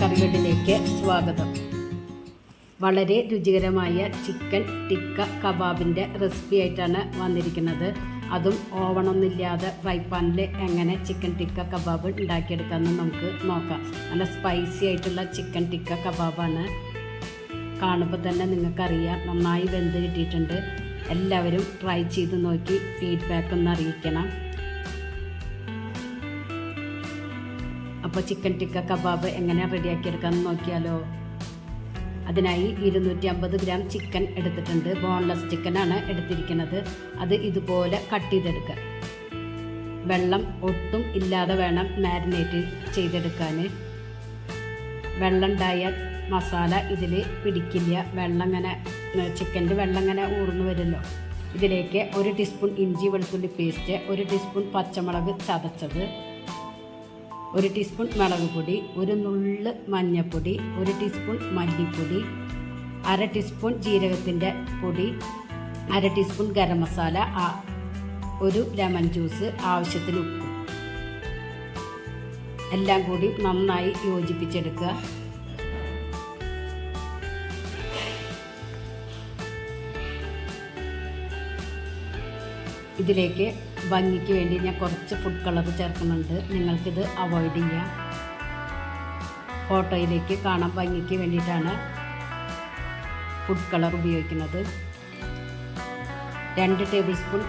കറികളിലേക്ക് സ്വാഗതം. വളരെ രുചികരമായ ചിക്കൻ ടിക്ക കബാബിന്റെ റെസിപ്പി ആയിട്ടാണ് വന്നിരിക്കുന്നത്. അതും ഓവണമൊന്നുമില്ലാതെ ഫ്രൈ പാനിൽ എങ്ങനെ ചിക്കൻ ടിക്ക കബാബ് ഉണ്ടാക്കിയെടുക്കാമെന്ന് നമുക്ക് നോക്കാം. നല്ല സ്പൈസി ആയിട്ടുള്ള ചിക്കൻ ടിക്ക കബാബാണ്. കാണുമ്പോൾ തന്നെ നിങ്ങൾക്കറിയാം നന്നായി വെന്ത് കിട്ടിയിട്ടുണ്ട്. എല്ലാവരും ട്രൈ ചെയ്ത് നോക്കി ഫീഡ്ബാക്ക് ഒന്ന് അറിയിക്കണം. അപ്പോൾ ചിക്കൻ ടിക്ക കബാബ് എങ്ങനെ റെഡിയാക്കിയെടുക്കാമെന്ന് നോക്കിയാലോ? അതിനായി ഇരുന്നൂറ്റി അമ്പത് ഗ്രാം ചിക്കൻ എടുത്തിട്ടുണ്ട് ബോൺലെസ് ചിക്കനാണ് എടുത്തിരിക്കുന്നത്. അത് ഇതുപോലെ കട്ട് ചെയ്തെടുക്കുക. വെള്ളം ഒട്ടും ഇല്ലാതെ വേണം മാരിനേറ്റ് ചെയ്തെടുക്കാൻ. വെള്ളം ഉണ്ടായ മസാല ഇതിൽ പിടിക്കില്ല. വെള്ളം ഇങ്ങനെ ചിക്കന്റെ വെള്ളം ഇങ്ങനെ ഊർന്നു വരുമല്ലോ. ഇതിലേക്ക് ഒരു ടീസ്പൂൺ ഇഞ്ചി വെളുത്തുള്ളി പേസ്റ്റ് ഒരു ടീസ്പൂൺ പച്ചമുളക് ചതച്ചത്. ഒരു ടീസ്പൂൺ മുളക് പൊടി ഒരു നുള്ള് മഞ്ഞൾപ്പൊടി ഒരു ടീസ്പൂൺ മല്ലിപ്പൊടി അര ടീസ്പൂൺ ജീരകത്തിന്റെ പൊടി അര ടീസ്പൂൺ ഗരം മസാല ഒരു ലെമൺ ജ്യൂസ് ആവശ്യത്തിന് ഉപ്പ്. എല്ലാം കൂടി നന്നായി യോജിപ്പിച്ചെടുക്കുക. ഇതിലേക്ക് ഭംഗിക്ക് വേണ്ടി ഞാൻ കുറച്ച് ഫുഡ് കളർ ചേർക്കുന്നുണ്ട്. നിങ്ങൾക്കിത് അവോയ്ഡ് ചെയ്യാം. ഫോട്ടോയിലേക്ക് കാണാൻ ഭംഗിക്ക് വേണ്ടിയിട്ടാണ് ഫുഡ് കളർ ഉപയോഗിക്കുന്നത്. രണ്ട് ടേബിൾ സ്പൂൺ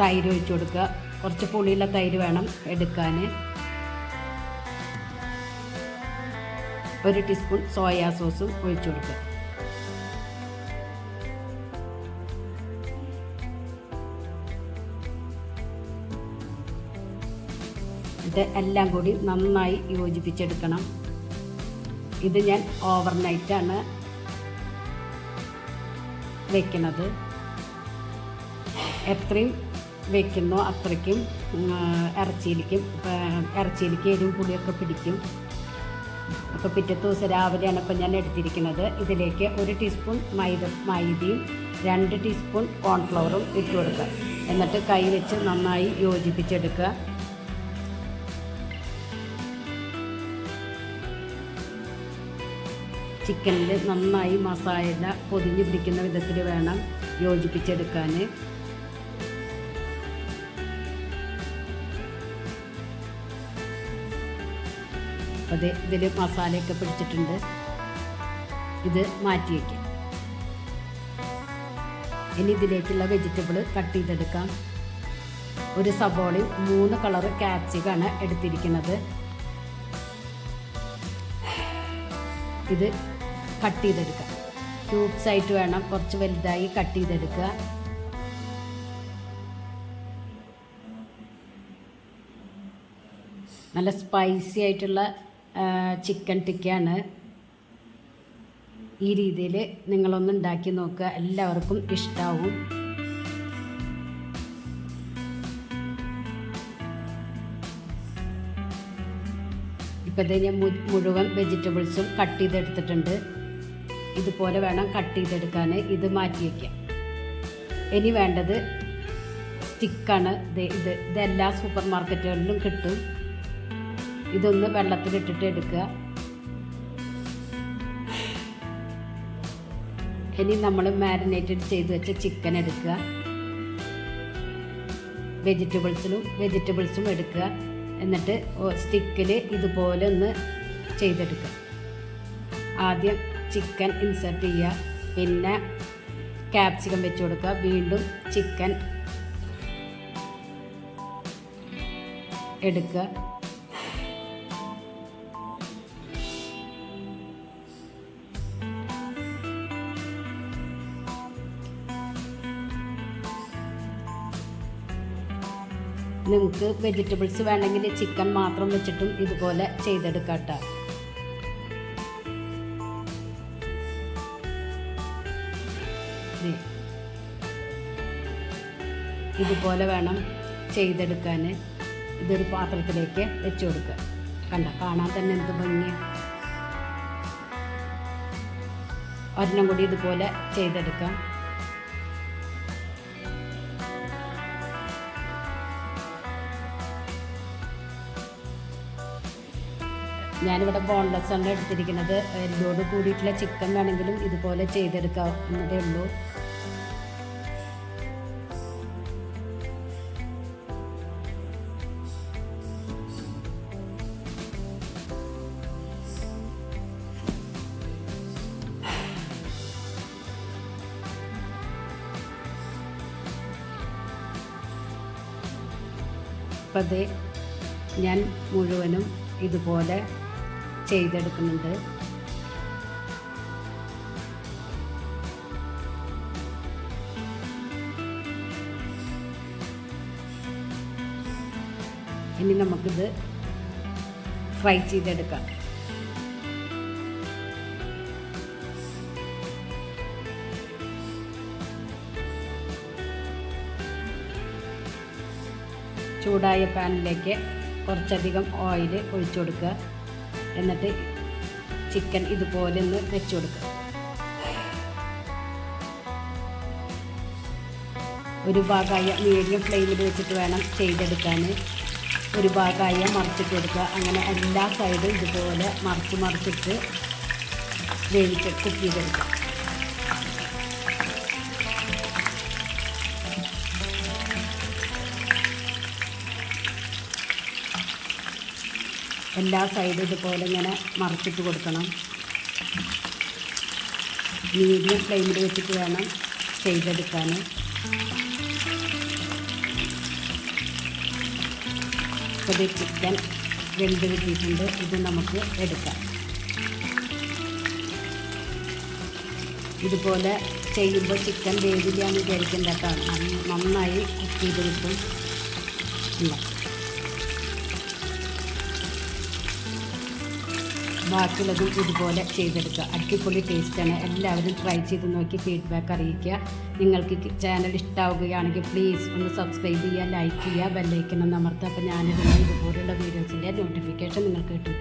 തൈര് ഒഴിച്ചു കൊടുക്കുക. കുറച്ച് പുളിയുള്ള തൈര് വേണം എടുക്കാൻ. ഒരു ടീസ്പൂൺ സോയാ സോസും ഒഴിച്ചു കൊടുക്കുക. ഇത് എല്ലാം കൂടി നന്നായി യോജിപ്പിച്ചെടുക്കണം. ഇത് ഞാൻ ഓവർനൈറ്റാണ് വെക്കുന്നത്. എത്രയും വെക്കുന്നോ അത്രയ്ക്കും ഇറച്ചിയിലേക്കും ഇറച്ചിയിലേക്ക് എരിവും പുളിയൊക്കെ പിടിക്കും. അപ്പോൾ പിറ്റത്തെ ദിവസം രാവിലെയാണ് ഇപ്പോൾ ഞാൻ എടുത്തിരിക്കുന്നത്. ഇതിലേക്ക് ഒരു ടീസ്പൂൺ മൈദ മൈദയും രണ്ട് ടീസ്പൂൺ കോൺഫ്ലവറും ഇട്ട് കൊടുക്കുക എന്നിട്ട് കൈ വെച്ച് നന്നായി യോജിപ്പിച്ചെടുക്കുക. ചിക്കനിൽ നന്നായി മസാല പൊതിഞ്ഞ് പിടിക്കുന്ന വിധത്തിൽ വേണം യോജിപ്പിച്ചെടുക്കാൻ. അത് ഇതിൽ മസാലയൊക്കെ പിടിച്ചിട്ടുണ്ട്. ഇത് മാറ്റി വയ്ക്കാം. ഇനി ഇതിലേക്കുള്ള വെജിറ്റബിൾ കട്ട് ചെയ്തെടുക്കാം. ഒരു സബോളയും മൂന്ന് കളർ ക്യാപ്സിക്കാണ് എടുത്തിരിക്കുന്നത്. ഇത് കട്ട് ചെയ്തെടുക്കുക ക്യൂബ്സ് ആയിട്ട് വേണം കുറച്ച് വലുതായി കട്ട് ചെയ്തെടുക്കുക നല്ല സ്പൈസി ആയിട്ടുള്ള ചിക്കൻ ടിക്കയാണ് ഈ രീതിയിൽ നിങ്ങളൊന്ന് ഉണ്ടാക്കി നോക്കുക. എല്ലാവർക്കും ഇഷ്ടാവും. ഇപ്പോൾ ഇത് മുഴുവൻ വെജിറ്റബിൾസും കട്ട് ചെയ്തെടുത്തിട്ടുണ്ട്. ഇതുപോലെ വേണം കട്ട് ചെയ്തെടുക്കാൻ. ഇത് മാറ്റി വയ്ക്കാം ഇനി വേണ്ടത് സ്റ്റിക്കാണ് ഇത് ഇത് ഇതെല്ലാ സൂപ്പർ മാർക്കറ്റുകളിലും കിട്ടും. ഇതൊന്ന് വെള്ളത്തിലിട്ടിട്ട് എടുക്കുക. ഇനി നമ്മൾ മാരിനേറ്റഡ് ചെയ്ത് വെച്ച ചിക്കൻ എടുക്കുക. വെജിറ്റബിൾസിലും വെജിറ്റബിൾസും എടുക്കുക. എന്നിട്ട് സ്റ്റിക്കിൽ ഇതുപോലെ ഒന്ന് ചെയ്തെടുക്കുക. ആദ്യം ചിക്കൻ ഇൻസേർട്ട് ചെയ്യുക. പിന്നെ ക്യാപ്സിക്കം വെച്ച് കൊടുക്കുക. വീണ്ടും ചിക്കൻ എടുക്കുക. നിങ്ങൾക്ക് വെജിറ്റബിൾസ് വേണമെങ്കിൽ ചിക്കൻ മാത്രം വെച്ചിട്ടും ഇതുപോലെ ചെയ്തെടുക്കാം കേട്ടോ. ഇതുപോലെ വേണം ചെയ്തെടുക്കാൻ ഇതൊരു പാത്രത്തിലേക്ക് വെച്ച് കൊടുക്കുക കണ്ട? കാണാൻ തന്നെ എന്ത് ഭംഗി ഒരെണ്ണം കൂടി ഇതുപോലെ ചെയ്തെടുക്കാം. ഞാനിവിടെ ബോൺലെസ് ആണ് എടുത്തിരിക്കുന്നത്. എല്ലോട് കൂടിയിട്ടുള്ള ചിക്കൻ വേണമെങ്കിലും ഇതുപോലെ ചെയ്തെടുക്കാവുന്നതേ ഉള്ളൂ. ഞാൻ മുഴുവനും ഇതുപോലെ ചെയ്തെടുക്കുന്നുണ്ട്. ഇനി നമുക്കിത് ഫ്രൈ ചെയ്തെടുക്കാം. ചൂടായ പാനിലേക്ക് കുറച്ചധികം ഓയിൽ ഒഴിച്ചു കൊടുക്കുക. എന്നിട്ട് ചിക്കൻ ഇതുപോലെ ഒന്ന് വെച്ചു കൊടുക്കുക. ഒരു ഭാഗമായ മീഡിയം ഫ്ലെയിമിൽ വെച്ചിട്ട് വേണം ചെയ്തെടുക്കാൻ. ഒരു ഭാഗമായ മറിച്ചിട്ട് എടുക്കുക. അങ്ങനെ എല്ലാ സൈഡും ഇതുപോലെ മറിച്ച് മറിച്ചിട്ട് വേവിച്ച് കുക്ക് ചെയ്തെടുക്കുക. എല്ലാ സൈഡും ഇതുപോലെ ഇങ്ങനെ മറിച്ചിട്ട് കൊടുക്കണം. മീഡിയം ഫ്ലെയിമിൽ വെച്ചിട്ട് വേണം ചെയ്തെടുക്കാൻ. ഇപ്പോൾ ചിക്കൻ വെന്ത് കിട്ടിയിട്ടുണ്ട്. ഇത് നമുക്ക് എടുക്കാം. ഇതുപോലെ ചെയ്യുമ്പോൾ ചിക്കൻ വേവില്ല എന്ന് വിചാരിക്കേണ്ട നന്നായി കുക്ക് ചെയ്ത് കിട്ടും. ഇല്ല. ബാക്കിയുള്ളതും ഇതുപോലെ ചെയ്തെടുക്കുക. അടിപൊളി ടേസ്റ്റാണ് എല്ലാവരും ട്രൈ ചെയ്ത് നോക്കി ഫീഡ്ബാക്ക് അറിയിക്കുക. നിങ്ങൾക്ക് ചാനൽ ഇഷ്ടമാവുകയാണെങ്കിൽ പ്ലീസ് ഒന്ന് സബ്സ്ക്രൈബ് ചെയ്യുക ലൈക്ക് ചെയ്യുക ബെല്ലൈക്കണം അമർത്തുക. അപ്പോൾ ഞാനിടുന്ന ഇതുപോലുള്ള വീഡിയോസിന്റെ നോട്ടിഫിക്കേഷൻ നിങ്ങൾക്ക് കിട്ടും.